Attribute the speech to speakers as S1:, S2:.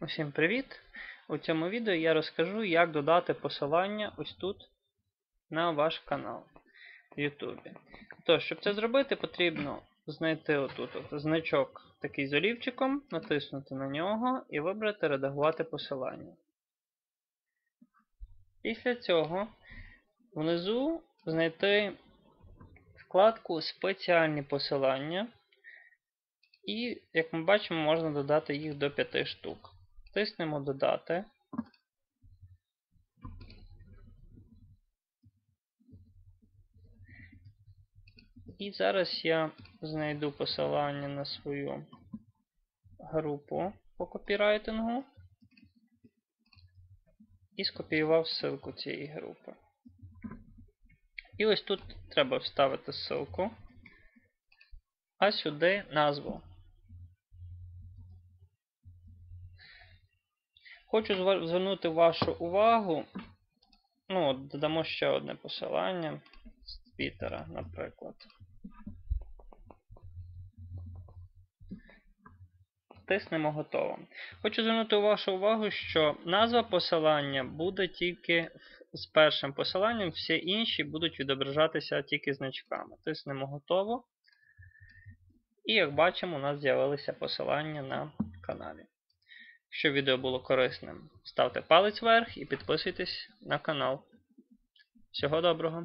S1: Усім привіт! У цьому відео я розкажу, як додати посилання ось тут на ваш канал в YouTube. Тож, щоб це зробити, потрібно знайти отут от значок такий з олівчиком, натиснути на нього і вибрати редагувати посилання. Після цього внизу знайти вкладку Спеціальні посилання. І, як ми бачимо, можна додати їх до 5 штук. Тиснемо Додати. І зараз я знайду посилання на свою групу по копірайтингу і скопіював ссылку цієї групи. І ось тут треба вставити ссылку, а сюди назву. Хочу звернути вашу увагу. Ну, додамо ще одне посилання з Твіттера, наприклад. Тиснемо готово. Хочу звернути вашу увагу, що назва посилання буде тільки з першим посиланням, всі інші будуть відображатися тільки значками. Тиснемо готово. І як бачимо, у нас з'явилися посилання на каналі. Якщо відео було корисним, ставте палець вверх і підписуйтесь на канал. Всього доброго!